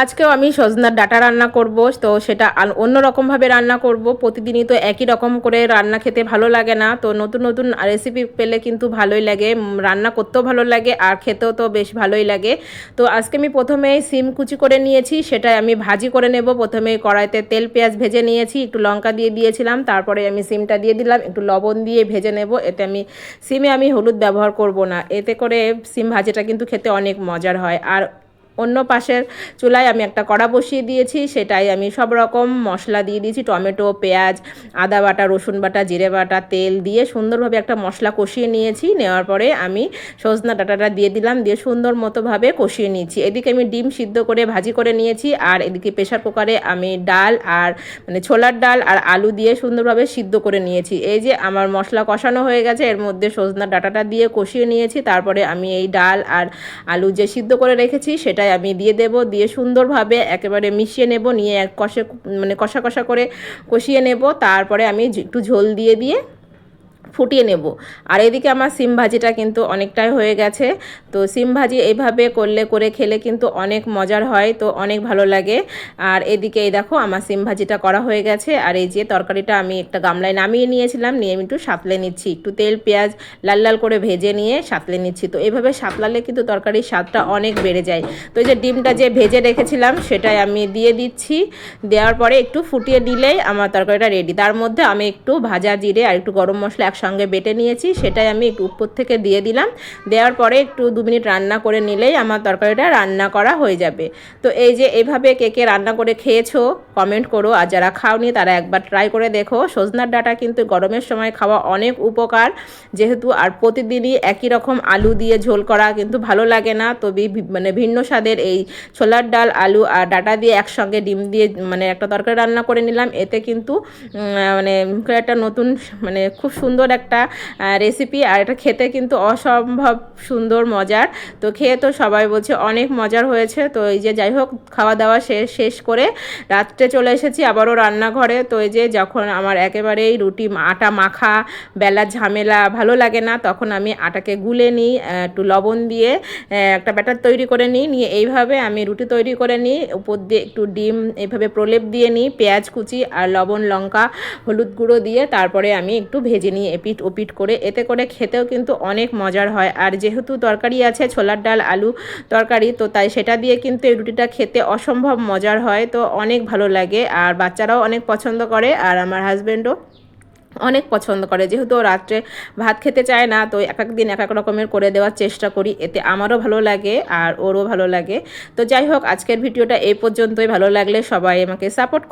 আজকেও আমি সজনার ডাটা রান্না করব, তো সেটা আল- অন্যরকমভাবে রান্না করব। প্রতিদিনই তো একই রকম করে রান্না খেতে ভালো লাগে না, তো নতুন নতুন রেসিপি পেলে কিন্তু ভালোই লাগে রান্না করতেও ভালো লাগে আর খেতেও তো বেশ ভালোই লাগে। তো আজকে আমি প্রথমে সিম কুচি করে নিয়েছি সেটা আমি ভাজি করে নেব। প্রথমে কড়াইতে তেল, পেঁয়াজ ভেজে নিয়েছি, একটু লঙ্কা দিয়ে দিয়েছিলাম, তারপরে আমি সিমটা দিয়ে দিলাম, একটু লবণ দিয়ে ভেজে নেব। এতে আমি, সিমে আমি হলুদ ব্যবহার করব না, এতে করে সিম ভাজিটা কিন্তু খেতে অনেক মজার হয়। আর অন্য পাশের চুলায় আমি একটা কড়া বসিয়ে দিয়েছি, সেটাই আমি সব রকম মশলা দিয়ে দিয়েছি। টমেটো, পেঁয়াজ, আদা বাটা, রসুন বাটা, জিরে বাটা, তেল দিয়ে সুন্দরভাবে একটা মশলা কষিয়ে নিয়েছি। নেওয়ার পরে আমি সজনা ডাঁটাটা দিয়ে দিলাম, দিয়ে সুন্দর মতোভাবে কষিয়ে নিয়েছি। এদিকে আমি ডিম সিদ্ধ করে ভাজি করে নিয়েছি, আর এদিকে প্রেশার কুকারে আমি ডাল আর মানে ছোলার ডাল আর আলু দিয়ে সুন্দরভাবে সিদ্ধ করে নিয়েছি। এই যে আমার মশলা কষানো হয়ে গেছে, এর মধ্যে সজনা ডাঁটাটা দিয়ে কষিয়ে নিয়েছি। তারপরে আমি এই ডাল আর আলু যে সিদ্ধ করে রেখেছি সেটাই আমি দিয়ে দেব, দিয়ে সুন্দরভাবে একেবারে মিশিয়ে নেব, নিয়ে এক কষে মানে কষা কষা করে কষিয়ে নেব, তারপরে আমি একটু ঝোল দিয়ে দিয়ে ফুটিয়ে নেব। আর এদিকে আমার সিম ভাজিটা কিন্তু অনেকটাই হয়ে গেছে। তো সিম ভাজি এইভাবে করলে, করে খেলে কিন্তু অনেক মজার হয়, তো অনেক ভালো লাগে। আর এদিকে এই দেখো, আমার সিম ভাজিটা করা হয়ে গেছে। আর এই যে তরকারিটা আমি একটা গামলায় নামিয়ে নিয়েছিলাম, নিয়ে আমি একটু সাতলে নিচ্ছি। একটু তেল, পেঁয়াজ লাল লাল করে ভেজে নিয়ে সাতলে নিচ্ছি। তো এইভাবে সাতলালে কিন্তু তরকারির স্বাদটা অনেক বেড়ে যায়। তো এই যে ডিমটা যে ভেজে রেখেছিলাম, সেটাই আমি দিয়ে দিচ্ছি। দেওয়ার পরে একটু ফুটিয়ে দিলেই আমার তরকারিটা রেডি তার মধ্যে আমি একটু ভাজা, জিরে আর একটু গরম মশলা একসঙ্গে বেটে নিয়েছি, সেটাই আমি একটু উপর থেকে দিয়ে দিলাম। দেওয়ার পরে একটু দু মিনিট রান্না করে নিলেই আমার তরকারিটা রান্না করা হয়ে যাবে। তো এই যে এভাবে কে কে রান্না করে খেয়েছো কমেন্ট করো। আর যারা খাওনি, তারা একবার ট্রাই করে দেখো। সজনার ডাটা কিন্তু গরমের সময় খাওয়া অনেক উপকার। যেহেতু আর প্রতিদিনই একই রকম আলু দিয়ে ঝোল করা কিন্তু ভালো লাগে না। তবে মানে ভিন্ন স্বাদের এই ছোলার ডাল, আলু আর ডাটা দিয়ে একসঙ্গে ডিম দিয়ে মানে একটা তরকারি রান্না করে নিলাম। এতে কিন্তু মানে একটা নতুন মানে খুব সুন্দর একটা রেসিপি আর এটা খেতে কিন্তু অসম্ভব সুন্দর মজার। তো খেয়ে তো সবাই বলছে অনেক মজার হয়েছে। তো এই যে যাই হোক খাওয়া দাওয়া শেষ শেষ করে রাত্রে চলে এসেছি আবারও রান্নাঘরে। তো এই যে যখন আমার একেবারেই রুটি আটা মাখা, বেলা ঝামেলা, ভালো লাগে না, তখন আমি আটাকে গুলে নিই একটু লবণ দিয়ে একটা ব্যাটার তৈরি করে নিই। নিয়ে এইভাবে আমি রুটি তৈরি করে নিই। উপর দিয়ে একটু ডিম, এইভাবে প্রলেপ দিয়ে নিই, পেঁয়াজ কুচি আর লবণ, লঙ্কা, হলুদ গুঁড়ো দিয়ে। তারপরে আমি একটু ভেজে নিই এপিট ওপিট করে, এতে করে খেতেও কিন্তু অনেক মজার হয়। আর যেহেতু তরকারি আছে, ছোলার ডাল, আলু তরকারি, তো তাই সেটা দিয়ে কিন্তু এই রুটিটা খেতে অসম্ভব মজার হয়, তো অনেক ভালো লাগে। আর বাচ্চারাও অনেক পছন্দ করে, আর আমার হাজব্যান্ডও অনেক পছন্দ করে। যেহেতু রাত্রে ভাত খেতে চায় না, তো এক এক দিন এক এক রকমের করে দেওয়ার চেষ্টা করি। এতে আমারও ভালো লাগে, আর ওরও ভালো লাগে। তো যাই হোক, আজকের ভিডিওটা এই পর্যন্তই। ভালো লাগলে সবাই আমাকে সাপোর্ট